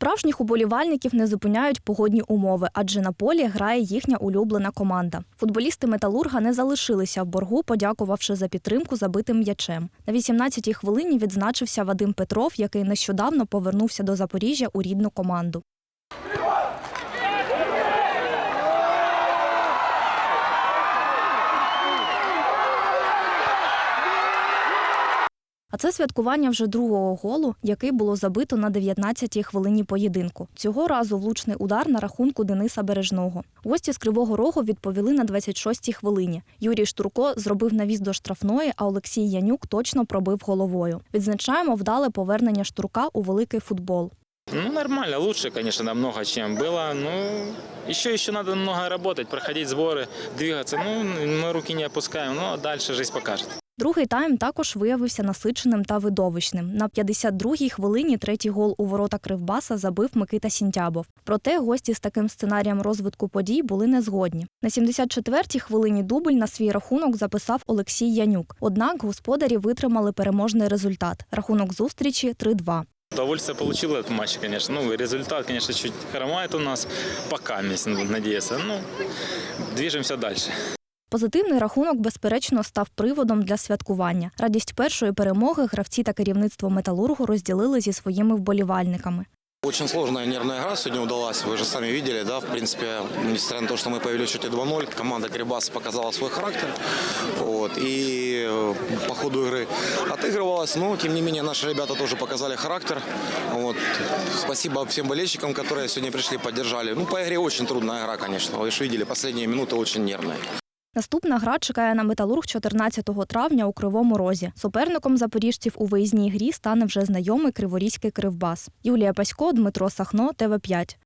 Справжніх уболівальників не зупиняють погодні умови, адже на полі грає їхня улюблена команда. Футболісти металурга не залишилися в боргу, подякувавши за підтримку забитим м'ячем. На 18-й хвилині відзначився Вадим Петров, який нещодавно повернувся до Запоріжжя у рідну команду. А це святкування вже другого голу, який було забито на 19-й хвилині поєдинку. Цього разу влучний удар на рахунку Дениса Бережного. Гості з Кривого Рогу відповіли на 26-й хвилині. Юрій Штурко зробив навіз до штрафної, а Олексій Янюк точно пробив головою. Відзначаємо вдале повернення Штурка у великий футбол. Ну, нормально, лучше, конечно, намного, чем было. Ну, еще, еще надо много работать, проходить сборы, двигаться. Ну, мы руки не опускаем, но дальше жизнь покажет. Другий тайм також виявився насиченим та видовищним. На 52-й хвилині третій гол у ворота Кривбаса забив Микита Сінтябов. Проте гості з таким сценарієм розвитку подій були не згодні. На 74-й хвилині дубль на свій рахунок записав Олексій Янюк. Однак господарі витримали переможний результат. Рахунок зустрічі 3-2. Удовольствие получил этот матч, конечно. Ну, результат, конечно, чуть хромает у нас. Пока, надеяться. Ну, движемся дальше. Позитивний рахунок, безперечно, став приводом для святкування. Радість першої перемоги гравці та керівництво металургу розділили зі своїми вболівальниками. Очень сложная нервная игра сегодня удалась. Вы же сами видели, да, в принципе, несмотря на то, что мы появились в счете 2-0, команда Крибас показала свой характер. Вот, и э, по ходу игры отыгрывалась, но, тем не менее, наши ребята тоже показали характер. Вот. Спасибо всем болельщикам, которые сегодня пришли, поддержали. Ну, по игре очень трудная игра, конечно. Вы же видели, последние минуты очень нервные. Наступна гра чекає на металург 14 травня у Кривому Розі. Суперником запоріжців у виїзній грі стане вже знайомий Криворізький Кривбас. Юлія Пасько, Дмитро Сахно, ТВ5.